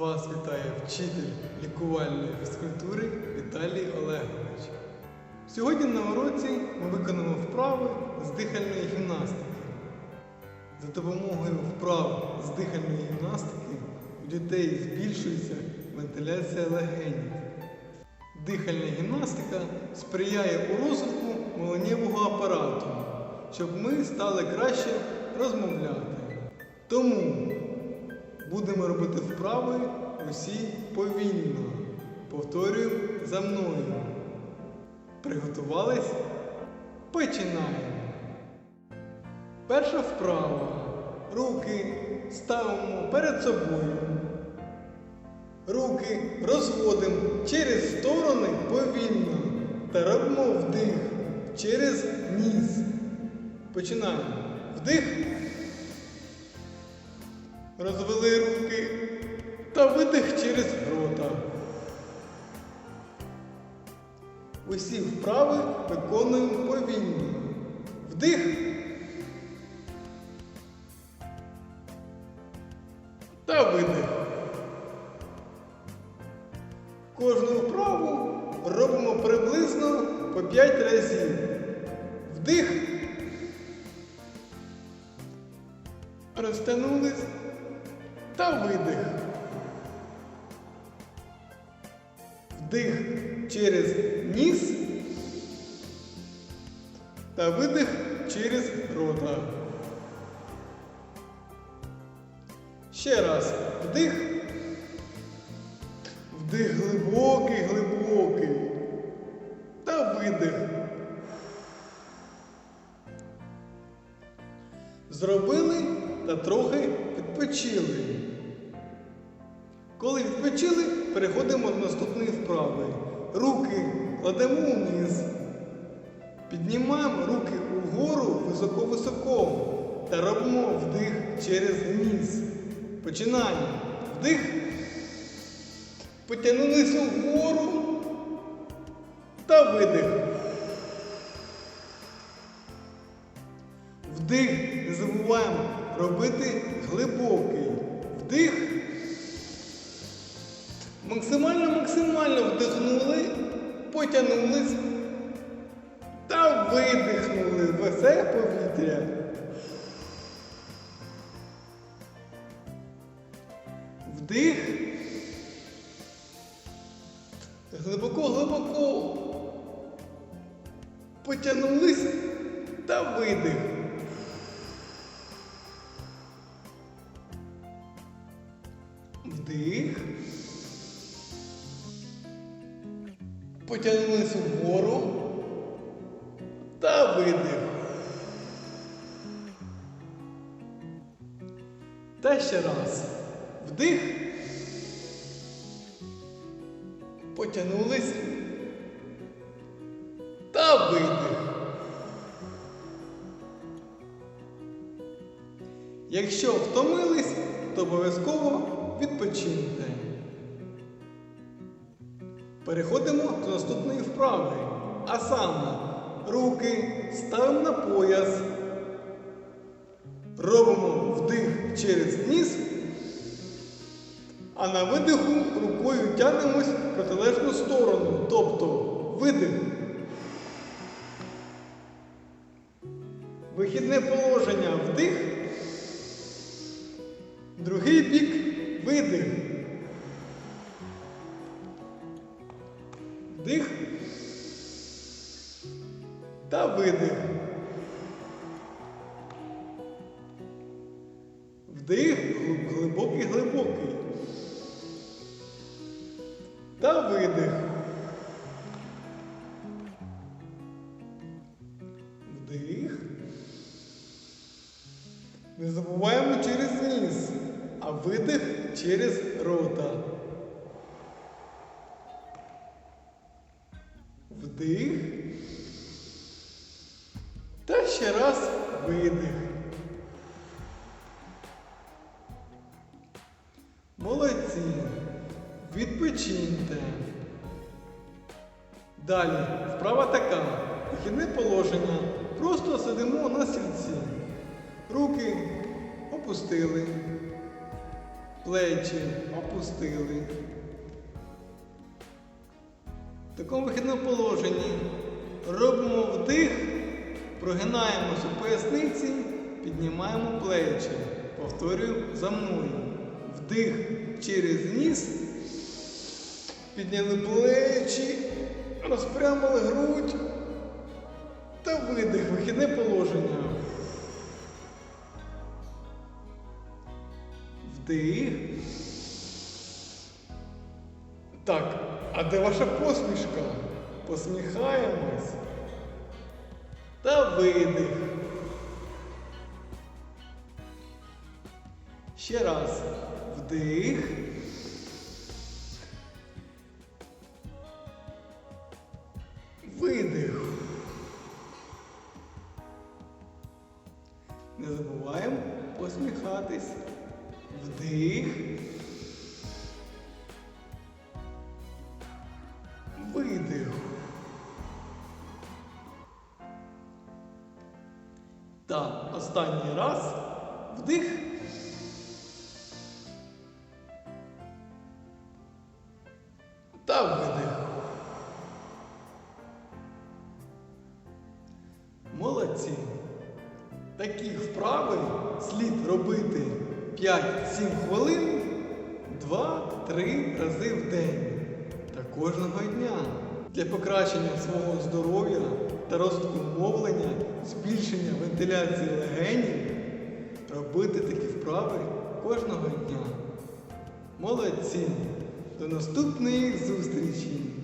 Вас вітає вчитель лікувальної фізкультури Віталій Олегович. Сьогодні на уроці ми виконаємо вправи з дихальної гімнастики. За допомогою вправ з дихальної гімнастики у дітей збільшується вентиляція легенів. Дихальна гімнастика сприяє у розвитку мовленнєвого апарату, щоб ми стали краще розмовляти. Тому будемо робити вправи усі повільно. Повторюємо за мною. Приготувались? Починаємо. Перша вправа. Руки ставимо перед собою. Руки розводимо через сторони повільно та робимо вдих через ніс. Починаємо. Вдих. Розвели руки та видих через рота. Усі вправи виконуємо повільно. Вдих. Та видих. Кожну вправу робимо приблизно по 5 разів. Вдих. Розтягнулись та видих. Вдих через ніс та видих через рота. Ще раз. Вдих. Вдих глибокий, глибокий. Та видих. Зробили та трохи відпочили. Коли відпочили, переходимо до наступної вправи. Руки кладемо вниз. Піднімаємо руки угору високо-високо та робимо вдих через ніс. Починаємо. Вдих. Потягнулися вгору та видих. Робити глибокий. Вдих. Максимально, максимально вдихнули, потягнулись та видихнули в все повітря. Вдих. Глибоко, глибоко. Потягнулись та видих. Вдих. Потягнулись вгору та видих. Та ще раз. Вдих. Потягнулись та видих. Якщо втомились, то обов'язково відпочиньте. Переходимо до наступної вправи. А саме руки ставимо на пояс. Робимо вдих через ніс, а на видиху рукою тягнемось в протилежну сторону. Тобто видих. Вихідне положення вдих. Другий бік видих. Дих. та видих. Вдих глибокий, глибокий. Та видих. Через рота. Вдих. Та ще раз видих. Молодці. Відпочиньте. Далі, вправа така. Вихідне положення. Просто сидимо на стільці. Руки опустили. Плечі опустили. В такому вихідному положенні робимо вдих, прогинаємося у поясниці, піднімаємо плечі. Повторюю за мною. Вдих через ніс. Підняли плечі, розпрямили грудь та видих, вихідне положення. Вдих. Так, а де ваша посмішка? Посміхаємось. Та видих. Ще раз. Вдих. Видих. Не забуваємо посміхатись. Вдих. Видих. Та останній раз. Вдих. Та видих. Молодці. Такі вправи слід робити 5-7 хвилин 2-3 рази в день та кожного дня для покращення свого здоров'я та розвитку мовлення, збільшення вентиляції легенів, робити такі вправи кожного дня. Молодці! До наступної зустрічі!